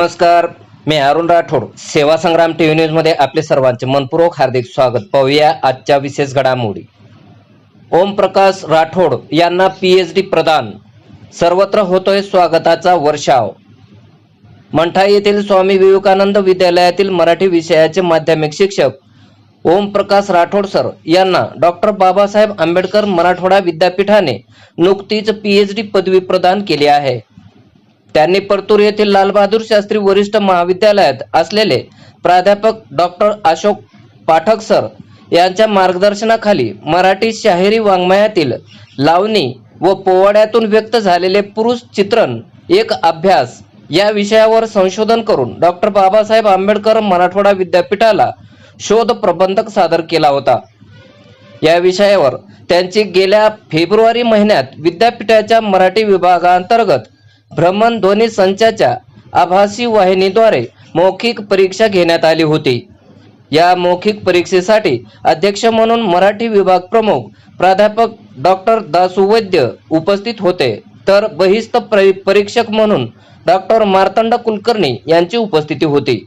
नमस्कार मी अरुण राठोड. सेवा संग्राम टीव्ही न्यूजमध्ये आपले सर्वांचे मनपूर्वक हार्दिक स्वागत. पाहूया आजच्या विशेष घडामोडी. ओम प्रकाश राठोड यांना पीएच डी प्रदान. सर्वत्र होतोय स्वागताचा वर्षाव. मंठा येथील स्वामी विवेकानंद विद्यालयातील मराठी विषयाचे माध्यमिक शिक्षक ओम प्रकाश राठोड सर यांना डॉक्टर बाबासाहेब आंबेडकर मराठवाडा विद्यापीठाने नुकतीच पीएच डी पदवी प्रदान केली आहे. त्यांनी परतूर येथील लालबहादूर शास्त्री वरिष्ठ महाविद्यालयात असलेले प्राध्यापक डॉक्टर अशोक पाठक सर यांच्या मार्गदर्शनाखाली मराठी शाहिरी वाङ्मयातील लावणी व पोवाड्यातून व्यक्त झालेले पुरुष चित्रण एक अभ्यास या विषयावर संशोधन करून डॉक्टर बाबासाहेब आंबेडकर मराठवाडा विद्यापीठाला शोध प्रबंधक सादर केला होता. या विषयावर त्यांची गेल्या फेब्रुवारी महिन्यात विद्यापीठाच्या मराठी विभागांतर्गत भ्रमण ध्वनी संचाच्या आभासी वाहिनीद्वारे मौखिक परीक्षा घेण्यात आली होती. या मौखिक परीक्षेसाठी अध्यक्ष म्हणून मराठी विभाग प्रमुख प्राध्यापक डॉक्टर दासू वैद्य उपस्थित होते. तर बहिस्त परीक्षक म्हणून डॉक्टर मार्तंड कुलकर्णी यांची उपस्थिती होती.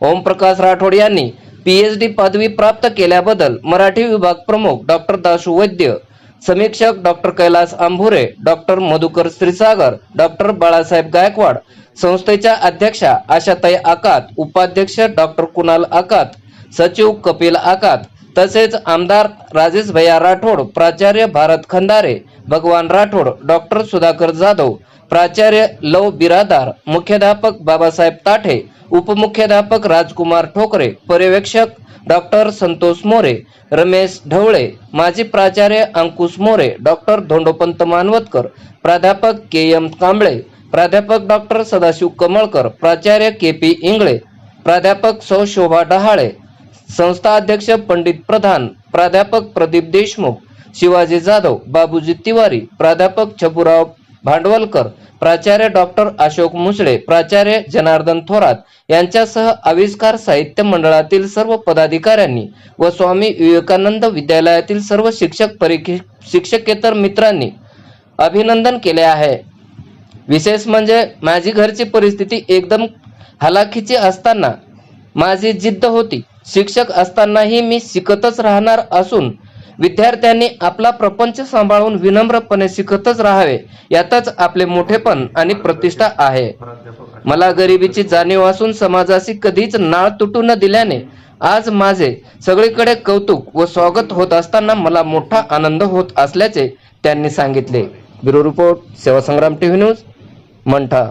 ओमप्रकाश राठोड यांनी पीएच डी पदवी प्राप्त केल्याबद्दल मराठी विभाग प्रमुख डॉक्टर दाशू वैद्य समीक्षक doctor Kailas Ambhure doctor Madhukar Shrisagar doctor Balasaheb Gaikwad संस्थेच्या अध्यक्षा आशाताई आकात उपाध्यक्ष डॉक्टर कुणाल आकात सचिव कपिल आकात तसेच आमदार राजेश भैया राठोड प्राचार्य भारत खंदारे भगवान राठोड डॉक्टर सुधाकर जाधव प्राचार्य लव बिरादार मुख्याध्यापक बाबासाहेब ताठे उपमुख्याध्यापक राजकुमार ठोकरे पर्यवेक्षक डॉक्टर संतोष मोरे रमेश ढवळे माजी प्राचार्य अंकुश मोरे डॉक्टर धोंडोपंत मानवतकर प्राध्यापक के एम कांबळे प्राध्यापक डॉक्टर सदाशिव कमळकर प्राचार्य के पी इंगळे प्राध्यापक सौ शोभा डहाळे संस्था अध्यक्ष पंडित प्रधान प्राध्यापक प्रदीप देशमुख शिवाजी जाधव बाबूजी तिवारी प्राध्यापक छबुराव भांडवलकर प्राचार्य डॉक्टर अशोक मुसळे प्राचार्य जनार्दन थोरात यांच्यासह आविष्कार साहित्य मंडळातील सर्व पदाधिकाऱ्यांनी व स्वामी विवेकानंद विद्यालयातील सर्व शिक्षक परीक्षे शिक्षकेतर मित्रांनी अभिनंदन केले आहे. विशेष म्हणजे माझी घरची परिस्थिती एकदम हलाखीची असताना माझी जिद्द होती. शिक्षक असतानाही मी शिकतच राहणार असून विद्यार्थ्यांनी आपला प्रपंच सांभाळून विनम्रपणे शिकतच राहावे यातच आपले मोठेपण आणि प्रतिष्ठा आहे. मला गरिबीची जाणीव असून समाजाशी कधीच नाळ तुटू न दिल्याने आज माझे सगळीकडे कौतुक व स्वागत होत असताना मला मोठा आनंद होत असल्याचे त्यांनी सांगितले. ब्युरो रिपोर्ट सेवा संग्राम टीव्ही न्यूज मंठा.